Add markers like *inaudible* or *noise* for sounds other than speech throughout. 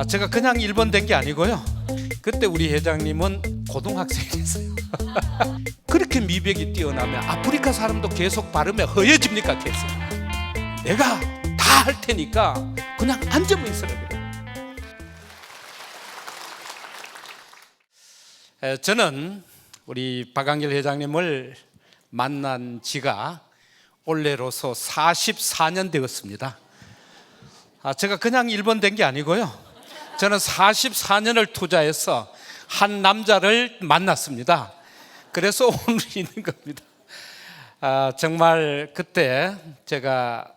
아, 제가 그냥 일본 된게 아니고요. 그때 우리 회장님은 고등학생이었어요. *laughs* 그렇게 미백이 뛰어나면 아프리카 사람도 계속 발음에 허해집니까? 계속. 내가 다 할 테니까 그냥 앉으면 있으라 그래. 에, 저는 우리 박광길 회장님을 만난 지가 올해로서 44년 되었습니다. 아, 제가 그냥 일본 된게 아니고요. 저는 44년을 투자해서 한 남자를 만났습니다. 그래서 *laughs* 오늘 있는 겁니다. 아, 정말 그때 제가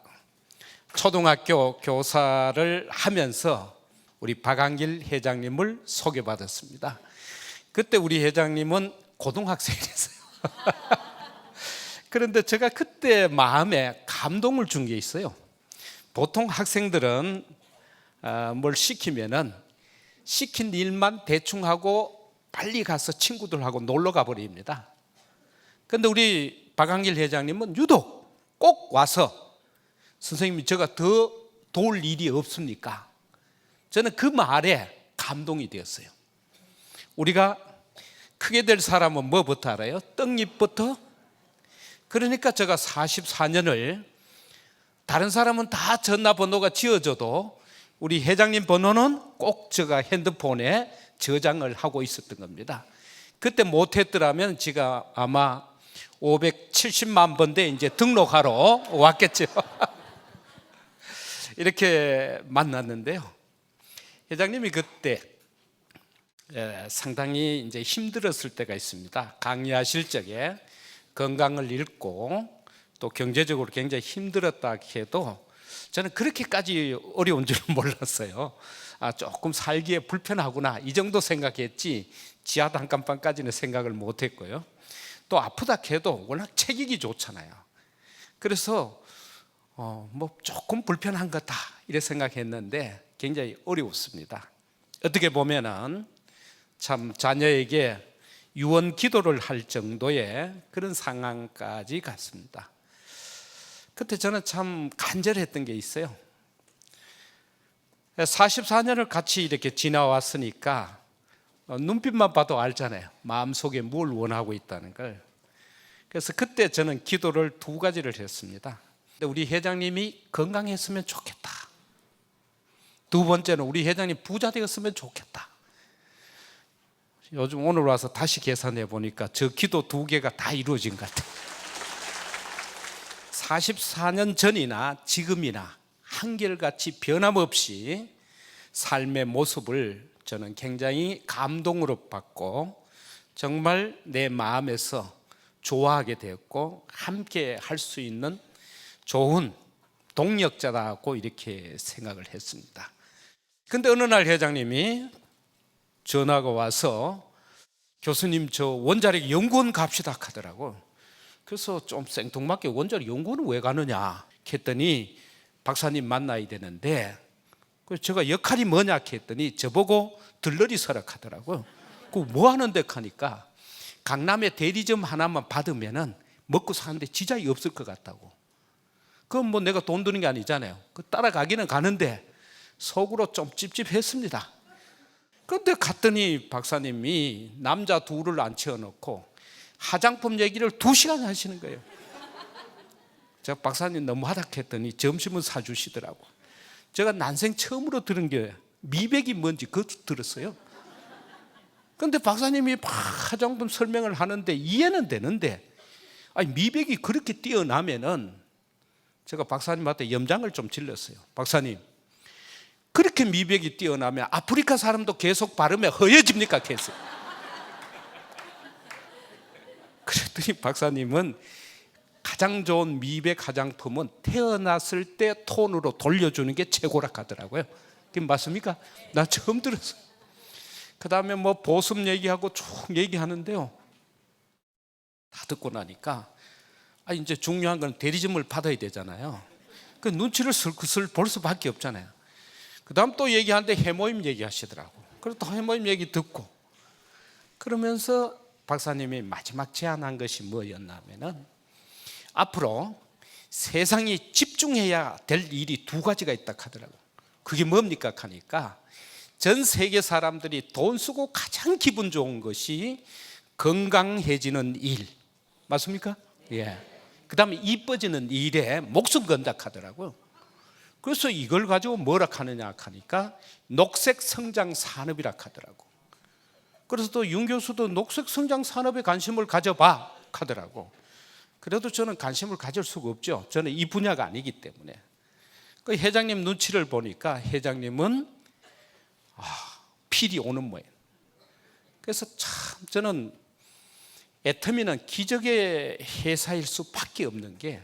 초등학교 교사를 하면서 우리 박한길 회장님을 소개받았습니다. 그때 우리 회장님은 고등학생이었어요. *laughs* 그런데 제가 그때 마음에 감동을 준 게 있어요. 보통 학생들은 어, 뭘 시키면은 시킨 일만 대충 하고 빨리 가서 친구들하고 놀러 가 버립니다. 근데 우리 박한길 회장님은 유독 꼭 와서 선생님이 제가 더 도울 일이 없습니까? 저는 그 말에 감동이 되었어요. 우리가 크게 될 사람은 뭐부터 알아요? 떡잎부터? 그러니까 제가 44년을 다른 사람은 다 전화번호가 지어져도 우리 회장님 번호는 꼭 제가 핸드폰에 저장을 하고 있었던 겁니다. 그때 못했더라면 제가 아마 570만 번대 이제 등록하러 왔겠죠. *laughs* 이렇게 만났는데요. 회장님이 그때 예, 상당히 이제 힘들었을 때가 있습니다. 강의하실 적에 건강을 잃고 또 경제적으로 굉장히 힘들었다 해도 저는 그렇게까지 어려운 줄은 *laughs* 몰랐어요. 아, 조금 살기에 불편하구나 이 정도 생각했지 지하 단칸방까지는 생각을 못 했고요. 또 아프다 해도 워낙 체격이 좋잖아요. 그래서 어, 뭐 조금 불편한 거다 이래 생각했는데 굉장히 어려웠습니다. 어떻게 보면은 참 자녀에게 유언 기도를 할 정도의 그런 상황까지 갔습니다. 그때 저는 참 간절했던 게 있어요. 44년을 같이 이렇게 지나왔으니까 어, 눈빛만 봐도 알잖아요. 마음속에 뭘 원하고 있다는 걸. 그래서 그때 저는 기도를 두 가지를 했습니다. 우리 회장님이 건강했으면 좋겠다. 두 번째는 우리 회장님 부자 되었으면 좋겠다. 요즘 오늘 와서 다시 계산해 보니까 저 기도 두 개가 다 이루어진 것 같아요. 44년 전이나 지금이나 한결같이 변함없이 삶의 모습을 저는 굉장히 감동으로 받고 정말 내 마음에서 좋아하게 되었고 함께 할 수 있는 좋은 동력자라고 이렇게 생각을 했습니다. 근데 어느 날 회장님이 전화가 와서 교수님 저 원자력 연구원 갑시다 하더라고. 그래서 좀 생뚱맞게 원자력 연구원은 왜 가느냐 했더니 박사님 만나야 되는데 그래서 제가 역할이 뭐냐 했더니 저보고 들러리 서락하더라고요. 그뭐 하는데 하니까 강남에 대리점 하나만 받으면은 먹고 사는데 지장이 없을 것 같다고. 그건 뭐 내가 돈 드는 게 아니잖아요. 그 따라가기는 가는데 속으로 좀 찝찝했습니다. 그런데 갔더니 박사님이 남자 둘을 앉혀놓고 화장품 얘기를 두 시간 하시는 거예요. 제가 박사님 너무 하닥했더니 점심은 사주시더라고. 제가 난생 처음으로 들은 게 미백이 뭔지 그것도 들었어요. 그런데 박사님이 막 화장품 설명을 하는데 이해는 되는데 아니 미백이 그렇게 뛰어나면은 제가 박사님한테 염장을 좀 질렀어요. 박사님 그렇게 미백이 뛰어나면 아프리카 사람도 계속 발음에 허해집니까? 계속. 그랬더니 *laughs* 박사님은 가장 좋은 미백 화장품은 태어났을 때 톤으로 돌려주는 게 최고라 하더라고요. 그게 맞습니까? 나 처음 들었어요. 그 다음에 뭐 보습 얘기하고 쭉 얘기하는데요. 다 듣고 나니까 아 이제 중요한 건 대리점을 받아야 되잖아요. 그 눈치를 슬슬 볼 수밖에 없잖아요. 그 다음 또 얘기하는데 해모임 얘기하시더라고. 그리고 또 해모임 얘기 듣고 그러면서 박사님이 마지막 제안한 것이 뭐였냐면은 앞으로 세상이 집중해야 될 일이 두 가지가 있다 하더라고. 그게 뭡니까 하니까 전 세계 사람들이 돈 쓰고 가장 기분 좋은 것이 건강해지는 일. 맞습니까? 예. 그 다음에 이뻐지는 일에 목숨 건다 하더라고요. 그래서 이걸 가지고 뭐라 하느냐 하니까 녹색 성장 산업이라 하더라고. 그래서 또 윤 교수도 녹색 성장 산업에 관심을 가져봐 하더라고. 그래도 저는 관심을 가질 수가 없죠. 저는 이 분야가 아니기 때문에. 그 회장님 눈치를 보니까 회장님은 아, 필이 오는 모양. 그래서 참 저는 애터미는 기적의 회사일 수밖에 없는 게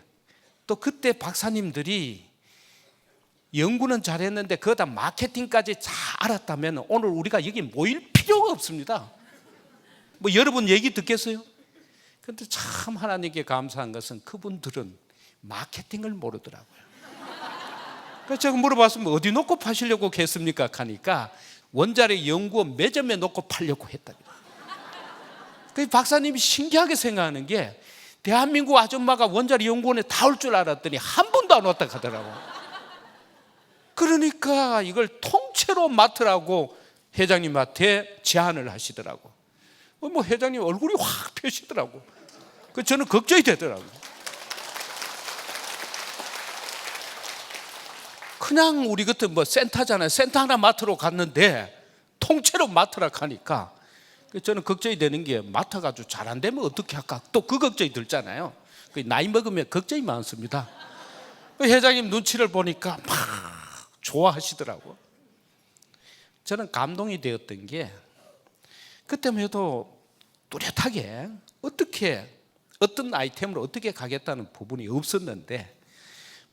또 그때 박사님들이 연구는 잘했는데 그거다 마케팅까지 잘 알았다면 오늘 우리가 여기 모일 필요가 없습니다. 뭐 여러분 얘기 듣겠어요? 근데 참 하나님께 감사한 것은 그분들은 마케팅을 모르더라고요. 그래서 제가 물어봤으면 어디 놓고 파시려고 했습니까? 하니까 원자력 연구원 매점에 놓고 팔려고 했다. 그 박사님이 신기하게 생각하는 게 대한민국 아줌마가 원자력 연구원에 다 올 줄 알았더니 한 번도 안 왔다 하더라고. 그러니까 이걸 통째로 맡으라고 회장님한테 제안을 하시더라고. 뭐 회장님 얼굴이 확 펴시더라고. 그 저는 걱정이 되더라고. 그냥 우리 같은 뭐 센터잖아요. 센터 하나 맡으러 갔는데 통째로 맡으라 하니까 그 저는 걱정이 되는 게 맡아가지고 잘 안 되면 어떻게 할까? 또 그 걱정이 들잖아요. 그 나이 먹으면 걱정이 많습니다. 그 회장님 눈치를 보니까 막 좋아하시더라고. 저는 감동이 되었던 게 그때만 해도 뚜렷하게 어떻게 어떤 아이템으로 어떻게 가겠다는 부분이 없었는데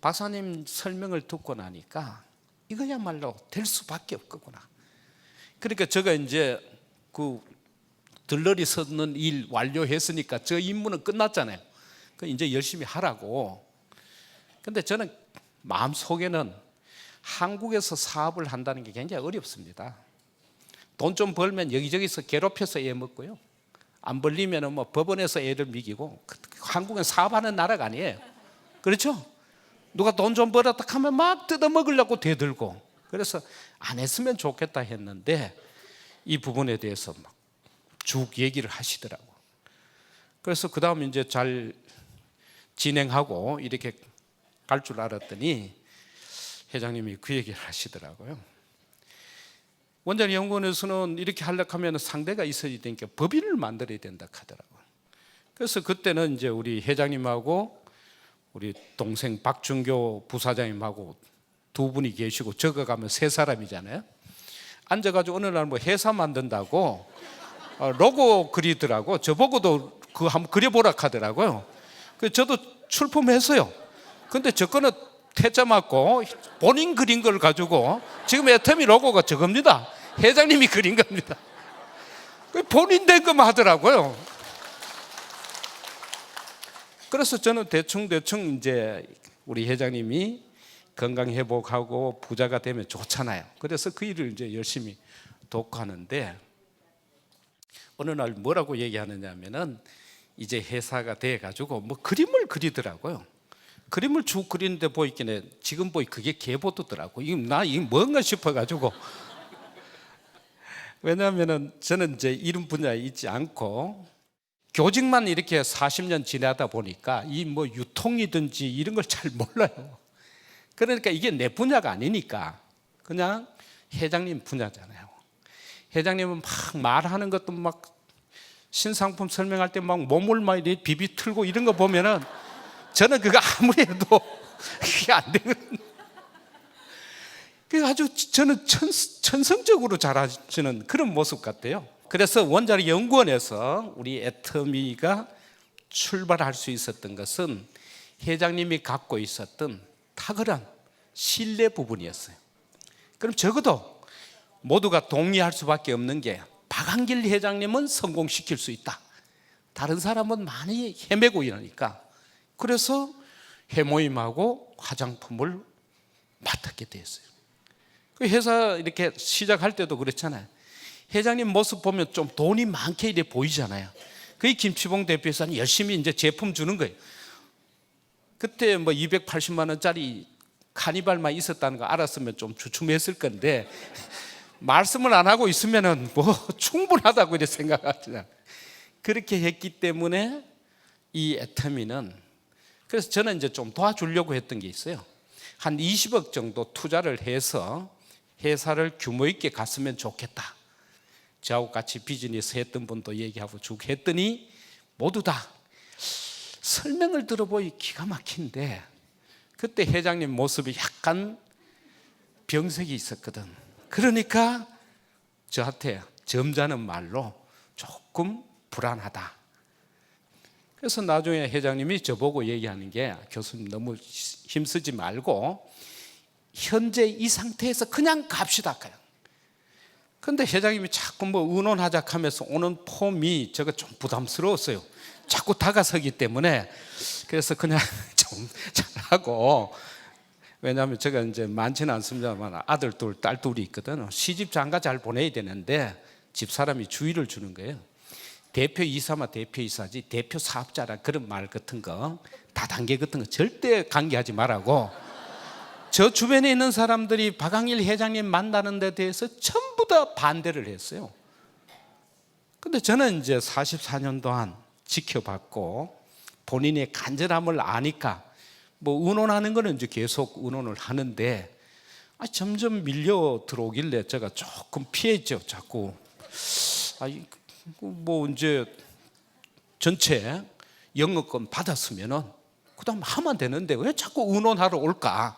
박사님 설명을 듣고 나니까 이거야말로 될 수밖에 없겠구나. 그러니까 제가 이제 그 들러리 섰는 일 완료했으니까 저 임무는 끝났잖아요. 그 이제 열심히 하라고. 근데 저는 마음 속에는 한국에서 사업을 한다는 게 굉장히 어렵습니다. 돈 좀 벌면 여기저기서 괴롭혀서 애 먹고요. 안 벌리면 뭐 법원에서 애를 미기고 그- 한국은 사업하는 나라가 아니에요. 그렇죠? 누가 돈 좀 벌었다 하면 막 뜯어 먹으려고 대들고 그래서 안 했으면 좋겠다 했는데 이 부분에 대해서 막 쭉 얘기를 하시더라고. 그래서 그 다음 이제 잘 진행하고 이렇게 갈 줄 알았더니 회장님이 그 얘기를 하시더라고요. 원자력 연구원에서는 이렇게 하려고 하면 상대가 있어야 되니까 법인을 만들어야 된다 하더라고요. 그래서 그때는 이제 우리 회장님하고 우리 동생 박준교 부사장님하고 두 분이 계시고 적어가면 세 사람이잖아요. 앉아가지고 어느 날 뭐 회사 만든다고 어, 로고 그리더라고. 저보고도 그 한번 그려보라 하더라고요. 그 저도 출품했어요. 근데 저 거는 태자 맞고 본인 그린 걸 가지고 지금 애터미 로고가 저겁니다. 회장님이 그린 겁니다. 그 본인 된 것만 하더라고요. 그래서 저는 대충 대충 이제 우리 회장님이 건강 회복하고 부자가 되면 좋잖아요. 그래서 그 일을 이제 열심히 돕고 하는데 어느 날 뭐라고 얘기하느냐면은 이제 회사가 돼 가지고 뭐 그림을 그리더라고요. 그림을 쭉 그리는데 보이기에 지금 보이 그게 개보도더라고. 이거 나 이게 뭔가 싶어 가지고 *laughs* 왜냐하면은 저는 이제 이런 분야에 있지 않고 교직만 이렇게 40년 지나다 보니까 이 뭐 유통이든지 이런 걸 잘 몰라요. 그러니까 이게 내 분야가 아니니까 그냥 회장님 분야잖아요. 회장님은 막 말하는 것도 막 신상품 설명할 때 막 몸을 막 이렇게 비비 틀고 이런 거 보면은 저는 그거 아무리 해도 *laughs* 그게 안 되거든요. 그 아주 저는 천, 천성적으로 잘하시는 그런 모습 같아요. 그래서 원자력 연구원에서 우리 애터미가 출발할 수 있었던 것은 회장님이 갖고 있었던 탁월한 신뢰 부분이었어요. 그럼 적어도 모두가 동의할 수밖에 없는 게 박한길 회장님은 성공시킬 수 있다. 다른 사람은 많이 헤매고 이러니까 그래서 회모임하고 화장품을 맡았게 됐어요. 그 회사 이렇게 시작할 때도 그렇잖아요. 회장님 모습 보면 좀 돈이 많게 이래 보이잖아요. 그게 김치봉 대표에서는 열심히 이제 제품 주는 거예요. 그때 뭐 280만 원짜리 카니발만 있었다는 거 알았으면 좀 주춤했을 건데 *laughs* 말씀을 안 하고 있으면은 뭐 *laughs* 충분하다고 이렇게 생각하잖아. 그렇게 했기 때문에 이 애터미는 그래서 저는 이제 좀 도와주려고 했던 게 있어요. 한 20억 정도 투자를 해서 회사를 규모 있게 갔으면 좋겠다. 저하고 같이 비즈니스 했던 분도 얘기하고 쭉 했더니 모두 다 설명을 들어보니 기가 막힌데 그때 회장님 모습이 약간 병색이 있었거든. 그러니까 저한테 점잖은 말로 조금 불안하다. 그래서 나중에 회장님이 저보고 얘기하는 게 교수님 너무 힘쓰지 말고 현재 이 상태에서 그냥 갑시다. 그냥. 근데 회장님이 자꾸 뭐 의논하자 하면서 오는 폼이 제가 좀 부담스러웠어요. 자꾸 다가서기 때문에 그래서 그냥 *laughs* 좀 잘하고 왜냐하면 제가 이제 많지는 않습니다만 아들 둘, 딸 둘이 있거든. 시집 장가 잘 보내야 되는데 집 사람이 주의를 주는 거예요. 대표 이사만 대표 이사지 대표 사업자라 그런 말 같은 거 다단계 같은 거 절대 관계하지 말라고 저 주변에 있는 사람들이 박항일 회장님 만나는 데 대해서 전부 다 반대를 했어요. 근데 저는 이제 44년 동안 지켜봤고 본인의 간절함을 아니까 뭐 의논하는 거는 이제 계속 의논을 하는데 아, 점점 밀려 들어오길래 제가 조금 피했죠. 자꾸 아, 뭐 이제 전체 영어권 받았으면은 그다음 하면 되는데 왜 자꾸 의논하러 올까?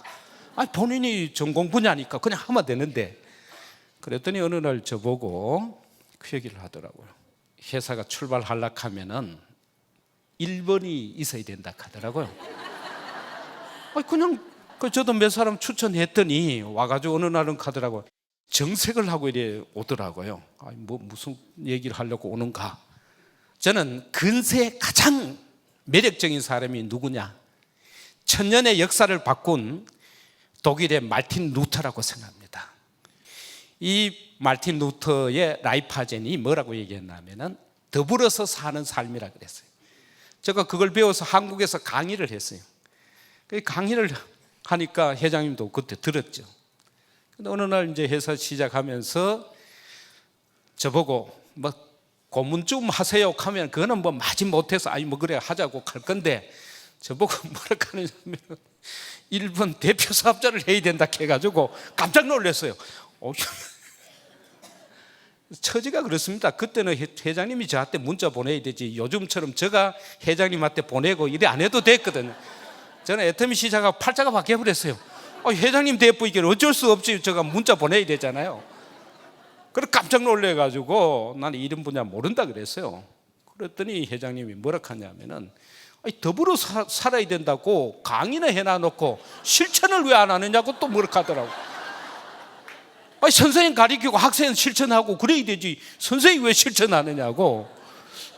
아 본인이 전공 분야니까 그냥 하면 되는데 그랬더니 어느 날 저보고 그 얘기를 하더라고요. 회사가 출발하려 하면은 1번이 있어야 된다 하더라고요. 아 그냥 그 저도 몇 사람 추천했더니 와가지고 어느 날은 가더라고요. 정색을 하고 이래 오더라고요. 아, 뭐 무슨 얘기를 하려고 오는가? 저는 근세 가장 매력적인 사람이 누구냐? 천년의 역사를 바꾼 독일의 말틴 루터라고 생각합니다. 이 말틴 루터의 라이파젠이 뭐라고 얘기했냐면은 더불어서 사는 삶이라 그랬어요. 제가 그걸 배워서 한국에서 강의를 했어요. 그 강의를 하니까 회장님도 그때 들었죠. 근데 어느 날 이제 회사 시작하면서 저보고 뭐 고문 좀 하세요 하면 그거는 뭐 마지 못해서 아니 뭐 그래 하자고 할 건데 저보고 뭐라 하느냐면 1번 대표 사업자를 해야 된다 해가지고 깜짝 놀랐어요. 어, *laughs* 처지가 그렇습니다. 그때는 회- 회장님이 저한테 문자 보내야 되지 요즘처럼 제가 회장님한테 보내고 이래 안 해도 됐거든요. 저는 애터미 시작하고 팔자가 바뀌어버렸어요. 어, 회장님 대표이기는 어쩔 수 없지 제가 문자 보내야 되잖아요. 그래 깜짝 놀래가지고 나는 이런 분야 모른다 그랬어요. 그랬더니 회장님이 뭐라 하냐면은 더불어 사, 살아야 된다고 강의는 해놔놓고 실천을 왜 안 하느냐고 또 뭐라 하더라고. 아니, 선생님 가리키고 학생 실천하고 그래야 되지. 선생님 왜 실천 안 하느냐고.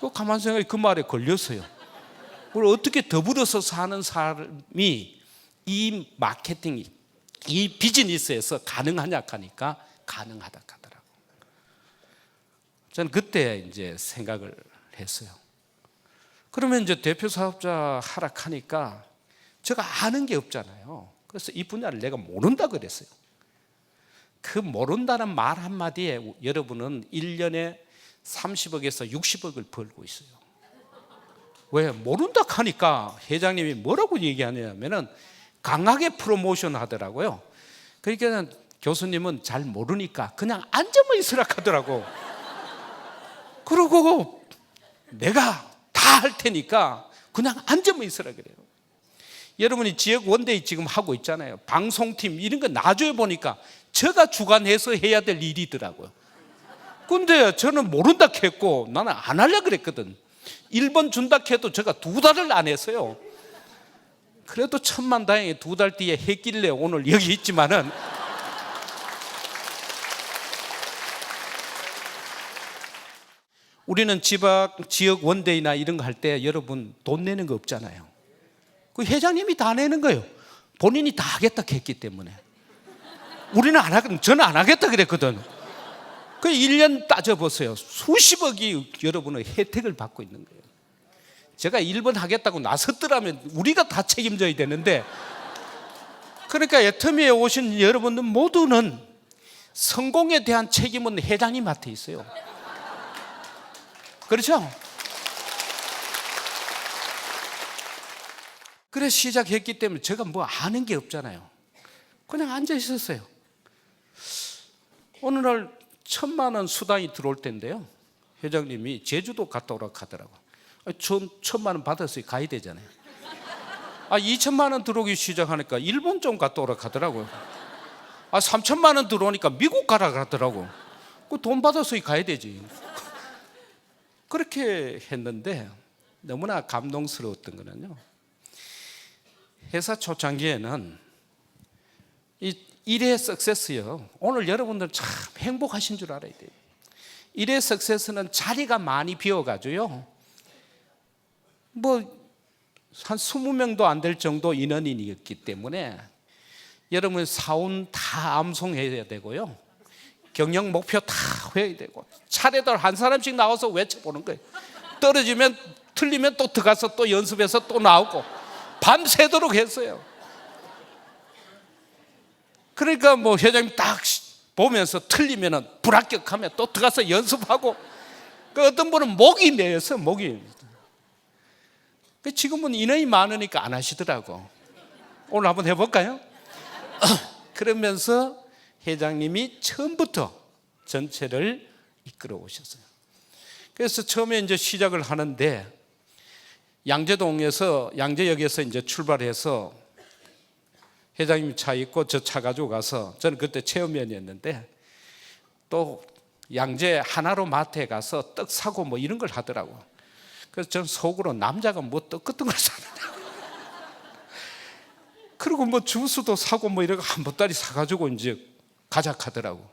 그 가만 생각해 그 말에 걸렸어요. 그걸 어떻게 더불어서 사는 사람이 이 마케팅, 이 비즈니스에서 가능하냐 하니까 가능하다 하더라고. 저는 그때 이제 생각을 했어요. 그러면 이제 대표 사업자 하락하니까 제가 아는 게 없잖아요. 그래서 이 분야를 내가 모른다 그랬어요. 그 모른다는 말 한마디에 여러분은 1년에 30억에서 60억을 벌고 있어요. 왜? 모른다 하니까 회장님이 뭐라고 얘기하냐면은 강하게 프로모션 하더라고요. 그러니까 교수님은 잘 모르니까 그냥 앉아만 있으라 하더라고. 그러고 내가 다 할 테니까 그냥 앉아만 있으라 그래요. 여러분이 지역 원데이 지금 하고 있잖아요. 방송팀 이런 거 나중에 보니까 제가 주관해서 해야 될 일이더라고요. 근데 저는 모른다 했고 나는 안 하려 그랬거든. 1번 준다 해도 제가 두 달을 안 했어요. 그래도 천만 다행히 두 달 뒤에 했길래 오늘 여기 있지만은 우리는 지방 지역 원데이나 이런 거 할 때 여러분 돈 내는 거 없잖아요. 그 회장님이 다 내는 거예요. 본인이 다 하겠다 했기 때문에. 우리는 안 하거든. 저는 안 하겠다 그랬거든. 그 1년 따져보세요. 수십억이 여러분의 혜택을 받고 있는 거예요. 제가 1번 하겠다고 나섰더라면 우리가 다 책임져야 되는데 그러니까 애터미에 오신 여러분들 모두는 성공에 대한 책임은 회장님한테 있어요. 그렇죠? 그래 시작했기 때문에 제가 뭐 아는 게 없잖아요. 그냥 앉아 있었어요. 어느 날 천만 원 수당이 들어올 텐데요. 회장님이 제주도 갔다 오라 하더라고. 아, 전 천만 원 받았어요. 가야 되잖아요. 아, 2천만 원 들어오기 시작하니까 일본 좀 갔다 오라 하더라고요. 아, 3천만 원 들어오니까 미국 가라 하더라고. 그돈 받아서 가야 되지. 그렇게 했는데 너무나 감동스러웠던 거는요. 회사 초창기에는 이 일의 석세스요. 오늘 여러분들 참 행복하신 줄 알아야 돼요. 일의 석세스는 자리가 많이 비어가지고요. 뭐 한 20명도 안 될 정도 인원이었기 때문에 여러분 사원 다 암송해야 되고요. 경영 목표 다 해야 되고 차례들 한 사람씩 나와서 외쳐보는 거예요. 떨어지면 틀리면 또 들어가서 또 연습해서 또 나오고 밤새도록 했어요. 그러니까 뭐 회장님 딱 보면서 틀리면은 불합격하면 또 들어가서 연습하고 그 어떤 분은 목이 내서 목이 그 지금은 인원이 많으니까 안 하시더라고. 오늘 한번 해볼까요? *clears throat* 그러면서 회장님이 처음부터 전체를 이끌어 오셨어요. 그래서 처음에 이제 시작을 하는데 양재동에서 양재역에서 이제 출발해서 회장님 차 있고 저 차 가지고 가서 저는 그때 체험위원이었는데 또 양재 하나로 마트에 가서 떡 사고 뭐 이런 걸 하더라고. 그래서 저는 속으로 남자가 뭐떡 같은 걸 사느냐. 그리고 뭐 주스도 사고 뭐 이런 거한 보따리 사가지고 이제 가자 하더라고.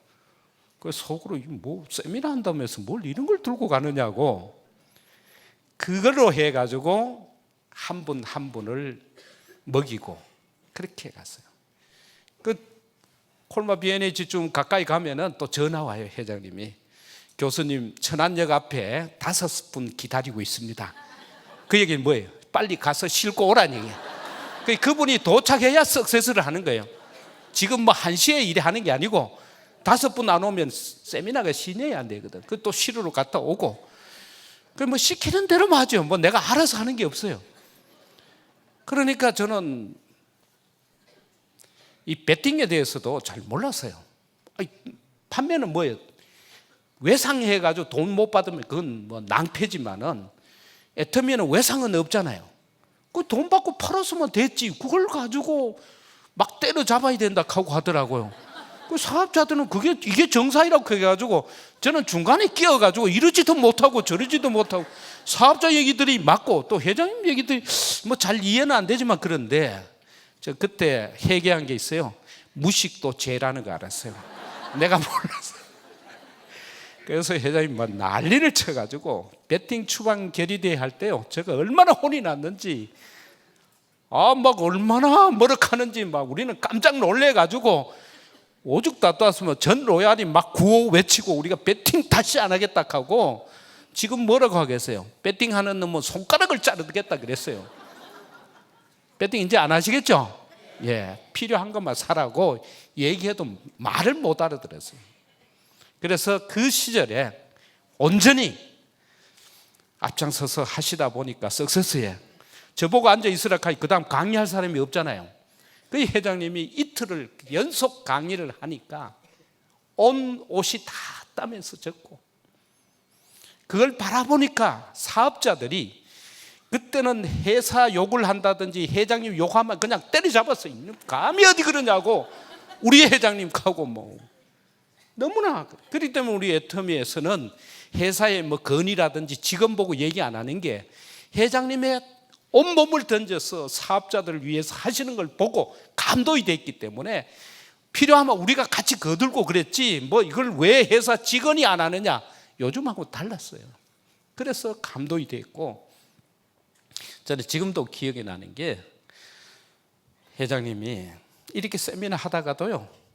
그 속으로 이뭐 세미나 한다면서 뭘 이런 걸 들고 가느냐고. 그걸로 해가지고 한분한 분을 먹이고 그렇게 갔어요. 그 콜마 비엔에 지 좀 가까이 가면은 또 전화 와요 회장님이 교수님 천안역 앞에 다섯 분 기다리고 있습니다. 그 얘기는 뭐예요? 빨리 가서 싣고 오라는. 그 그분이 도착해야 석세스를 하는 거예요. 지금 뭐 한 시에 일에 하는 게 아니고 다섯 분 안 오면 세미나가 진행이 안 되거든. 그 또 시루로 갔다 오고. 그뭐 시키는 대로만 하죠. 뭐 내가 알아서 하는 게 없어요. 그러니까 저는 이 배팅에 대해서도 잘 몰랐어요. 판매는 뭐예요? 외상해가지고 돈 못 받으면 그건 뭐 낭패지만은 애터미는 외상은 없잖아요. 그 돈 받고 팔았으면 됐지. 그걸 가지고 막 때려잡아야 된다 하고 하더라고요. 그 사업자들은 그게 이게 정상이라고 해가지고 저는 중간에 끼어가지고 이러지도 못하고 저러지도 못하고 사업자 얘기들이 맞고 또 회장님 얘기들이 뭐 잘 이해는 안 되지만 그런데 저 그때 회개한 게 있어요. 무식도 죄라는 거 알았어요. 내가 몰랐어. 그래서 회장님 뭐 난리를 쳐가지고 배팅 추방 결의대회 할 때요. 제가 얼마나 혼이 났는지 아 막 얼마나 머럭하는지 막 우리는 깜짝 놀래가지고 오죽 다투었으면 전 로얄이 막 구호 외치고 우리가 배팅 다시 안 하겠다 하고 지금 뭐라고 하겠어요? 배팅하는 놈은 손가락을 자르겠다 그랬어요. 배팅 이제 안 하시겠죠? 예, 필요한 것만 사라고 얘기해도 말을 못 알아들었어요. 그래서 그 시절에 온전히 앞장서서 하시다 보니까 석세스에 저보고 앉아 있으라 하니 그 다음 강의할 사람이 없잖아요. 그 회장님이 이틀을 연속 강의를 하니까 온 옷이 다 땀에서 젖고 그걸 바라보니까 사업자들이 그때는 회사 욕을 한다든지 회장님 욕하면 그냥 때려잡았어요. 감히 어디 그러냐고 우리 회장님 가고 뭐 너무나 그렇기 때문에 우리 애터미에서는 회사의 뭐 건의라든지 직원 보고 얘기 안 하는 게 회장님의 온몸을 던져서 사업자들을 위해서 하시는 걸 보고 감동이 됐기 때문에 필요하면 우리가 같이 거들고 그랬지 뭐 이걸 왜 회사 직원이 안 하느냐 요즘하고 달랐어요. 그래서 감동이 됐고 저는 지금도 기억이 나는 게 회장님이 이렇게 세미나 하다가도요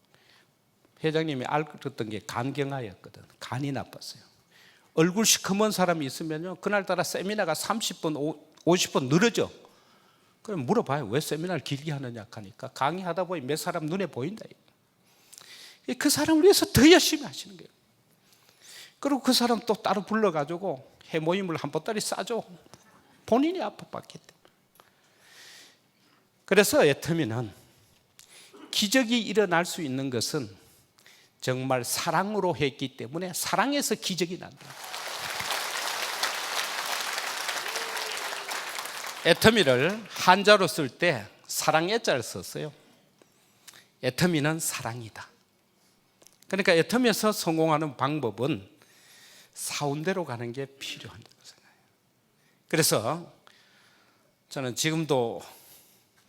회장님이 알았던 게 간경화였거든 간이 나빴어요 얼굴 시커먼 사람이 있으면요 그날따라 세미나가 30분 50분 늘어져 그럼 물어봐요 왜 세미나를 길게 하느냐 하니까 강의하다 보니 몇 사람 눈에 보인다 그 사람을 위해서 더 열심히 하시는 거예요. 그리고 그 사람 또 따로 불러가지고 해모임을 한 보따리 싸줘. 본인이 아파봤기 때문에. 그래서 애터미는 기적이 일어날 수 있는 것은 정말 사랑으로 했기 때문에 사랑에서 기적이 난다. 애터미를 한자로 쓸 때 사랑의 자를 썼어요. 애터미는 사랑이다. 그러니까 애터미에서 성공하는 방법은 사운대로 가는 게 필요하다고 생각해요. 그래서 저는 지금도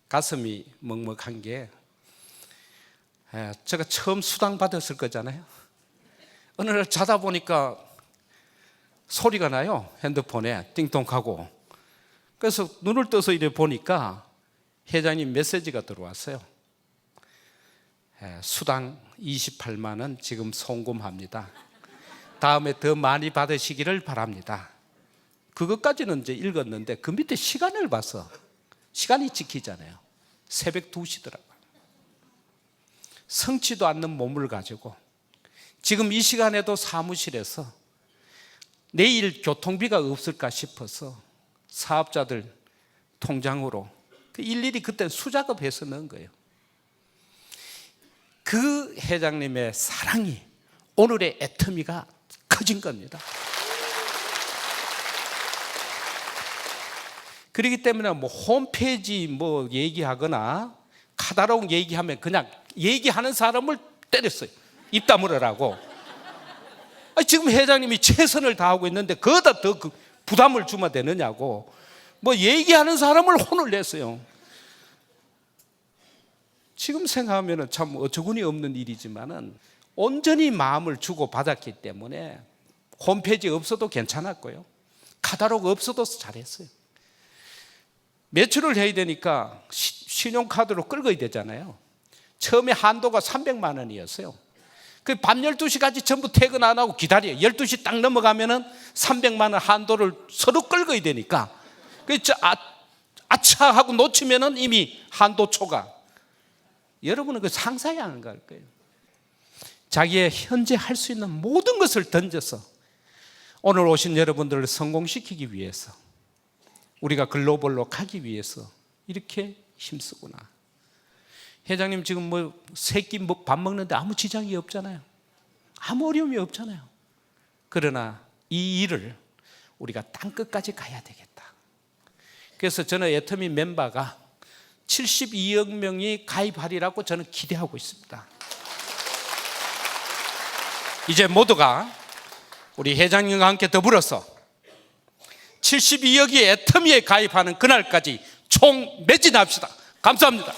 가슴이 먹먹한 게 에, 제가 처음 수당 받았을 거잖아요. 어느 날 자다 보니까 소리가 나요. 핸드폰에 띵동하고. 그래서 눈을 떠서 이래 보니까 회장님 메시지가 들어왔어요. 에, 수당 28만 원 지금 송금합니다. 다음에 더 많이 받으시기를 바랍니다. 그것까지는 이제 읽었는데 그 밑에 시간을 봐서 시간이 지키잖아요. 새벽 2시더라고요. 성치도 않는 몸을 가지고 지금 이 시간에도 사무실에서 내일 교통비가 없을까 싶어서 사업자들 통장으로 그 일일이 그때 수작업해서 넣은 거예요. 그 회장님의 사랑이 오늘의 애터미가 커진 겁니다. 그렇기 때문에 뭐 홈페이지 뭐 얘기하거나 카다로운 얘기하면 그냥 얘기하는 사람을 때렸어요. 입 다물으라고. 아니, 지금 회장님이 최선을 다하고 있는데 그거다 더 그 부담을 주면 되느냐고. 뭐 얘기하는 사람을 혼을 냈어요. 지금 생각하면 참 어처구니 없는 일이지만은 온전히 마음을 주고 받았기 때문에 홈페이지 없어도 괜찮았고요. 카다로그 없어도 잘했어요. 매출을 해야 되니까 시- 신용카드로 끌어야 되잖아요. 처음에 한도가 300만 원이었어요. 그 밤 12시까지 전부 퇴근 안 하고 기다려요. 12시 딱 넘어가면은 300만 원 한도를 서로 끌어야 되니까. 그 아, 아차 하고 놓치면은 이미 한도 초과. 여러분은 그 상상이 안 갈 거예요. 자기의 현재 할 수 있는 모든 것을 던져서 오늘 오신 여러분들을 성공시키기 위해서 우리가 글로벌로 가기 위해서 이렇게 힘쓰구나. 회장님 지금 뭐 세끼 뭐밥 먹는데 아무 지장이 없잖아요. 아무 어려움이 없잖아요. 그러나 이 일을 우리가 땅 끝까지 가야 되겠다. 그래서 저는 애터미 멤버가 72억 명이 가입하리라고 저는 기대하고 있습니다. 이제 모두가 우리 회장님과 함께 더불어서 72억이 애터미에 가입하는 그날까지 총 매진합시다. 감사합니다.